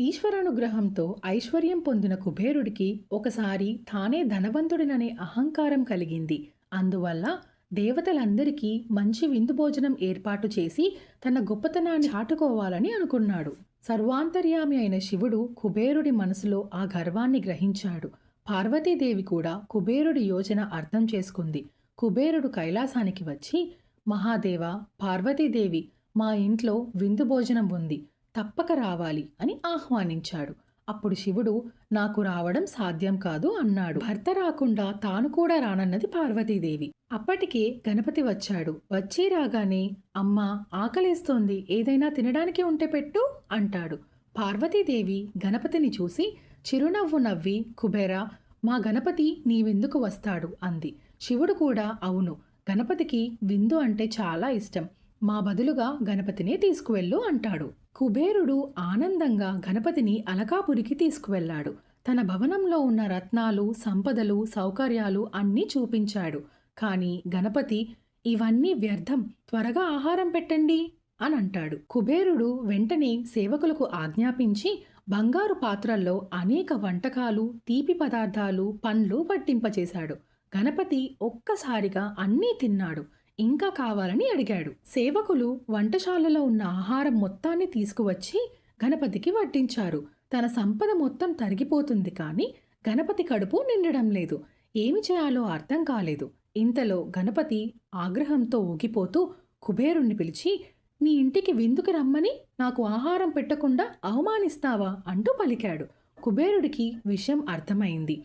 ఈశ్వరానుగ్రహంతో ఐశ్వర్యం పొందిన కుబేరుడికి ఒకసారి తానే ధనవంతుడిననే అహంకారం కలిగింది. అందువల్ల దేవతలందరికీ మంచి విందు భోజనం ఏర్పాటు చేసి తన గొప్పతనాన్ని చాటుకోవాలని అనుకున్నాడు. సర్వాంతర్యామి అయిన శివుడు కుబేరుడి మనసులో ఆ గర్వాన్ని గ్రహించాడు. పార్వతీదేవి కూడా కుబేరుడి యోజన అర్థం చేసుకుంది. కుబేరుడు కైలాసానికి వచ్చి మహాదేవ పార్వతీదేవి మా ఇంట్లో విందు భోజనం ఉంది. తప్పక రావాలి అని ఆహ్వానించాడు. అప్పుడు శివుడు నాకు రావడం సాధ్యం కాదు అన్నాడు. భర్త రాకుండా తాను కూడా రానన్నది పార్వతీదేవి. అప్పటికే గణపతి వచ్చాడు. వచ్చి రాగానే అమ్మ ఆకలేస్తోంది. ఏదైనా తినడానికి ఉంటే పెట్టు అంటాడు. పార్వతీదేవి గణపతిని చూసి చిరునవ్వు నవ్వి కుబేరా మా గణపతి నీ విందుకు వస్తాడు? అంది. శివుడు కూడా అవును. గణపతికి విందు అంటే చాలా ఇష్టం. మా బదులుగా గణపతినే తీసుకువెళ్ళు అంటాడు. కుబేరుడు ఆనందంగా గణపతిని అలకాపురికి తీసుకువెళ్ళాడు. తన భవనంలో ఉన్న రత్నాలు సంపదలు సౌకర్యాలు అన్నీ చూపించాడు. కానీ గణపతి ఇవన్నీ వ్యర్థం. త్వరగా ఆహారం పెట్టండి అని అంటాడు. కుబేరుడు వెంటనే సేవకులకు ఆజ్ఞాపించి బంగారు పాత్రల్లో అనేక వంటకాలు తీపి పదార్థాలు పండ్లు పట్టింపచేశాడు. గణపతి ఒక్కసారిగా అన్నీ తిన్నాడు. ఇంకా కావాలని అడిగాడు. సేవకులు వంటశాలలో ఉన్న ఆహారం మొత్తాన్ని తీసుకువచ్చి గణపతికి వడ్డించారు. తన సంపద మొత్తం తరిగిపోతుంది కానీ గణపతి కడుపు నిండడం లేదు. ఏమి చేయాలో అర్థం కాలేదు. ఇంతలో గణపతి ఆగ్రహంతో ఊగిపోతూ కుబేరుణ్ణి పిలిచి నీ ఇంటికి విందుకు రమ్మని? నాకు ఆహారం పెట్టకుండా అవమానిస్తావా? అంటూ పలికాడు. కుబేరుడికి విషయం అర్థమైంది.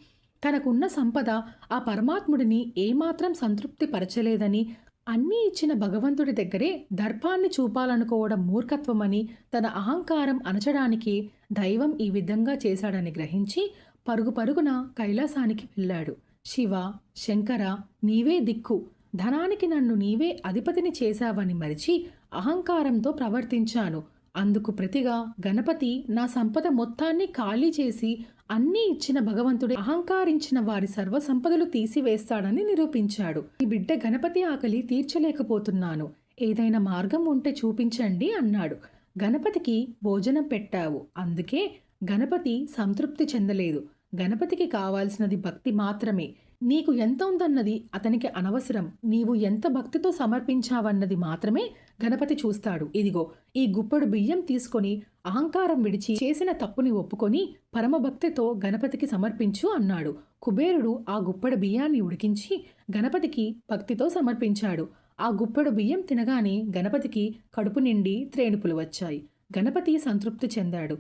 తనకున్న సంపద ఆ పరమాత్ముడిని ఏమాత్రం సంతృప్తి పరచలేదని అన్నీ ఇచ్చిన భగవంతుడి దగ్గరే దర్పాన్ని చూపాలనుకోవడం మూర్ఖత్వమని తన అహంకారం అణచడానికి దైవం ఈ విధంగా చేశాడని గ్రహించి పరుగు పరుగున కైలాసానికి వెళ్ళాడు. శివ శంకర నీవే దిక్కు. ధనానికి నన్ను నీవే అధిపతిని చేశావని మరిచి అహంకారంతో ప్రవర్తించాను. అందుకు ప్రతిగా గణపతి నా సంపద మొత్తాన్ని ఖాళీ చేసి అన్నీ ఇచ్చిన భగవంతుడే అహంకారించిన వారి సర్వ సంపదలు తీసివేస్తాడని నిరూపించాడు. ఈ బిడ్డ గణపతి ఆకలి తీర్చలేకపోతున్నాను. ఏదైనా మార్గం ఉంటే చూపించండి అన్నాడు. గణపతికి భోజనం పెట్టావు. అందుకే గణపతి సంతృప్తి చెందలేదు. గణపతికి కావాల్సినది భక్తి మాత్రమే. నీకు ఎంత ఉందన్నది అతనికి అనవసరం. నీవు ఎంత భక్తితో సమర్పించావన్నది మాత్రమే గణపతి చూస్తాడు. ఇదిగో ఈ గుప్పడు బియ్యం తీసుకొని అహంకారం విడిచి చేసిన తప్పుని ఒప్పుకొని పరమభక్తితో గణపతికి సమర్పించు అన్నాడు. కుబేరుడు ఆ గుప్పడు బియ్యాన్ని ఉడికించి గణపతికి భక్తితో సమర్పించాడు. ఆ గుప్పెడు బియ్యం తినగానే గణపతికి కడుపు నిండి త్రేణుపులు వచ్చాయి. గణపతి సంతృప్తి చెందాడు.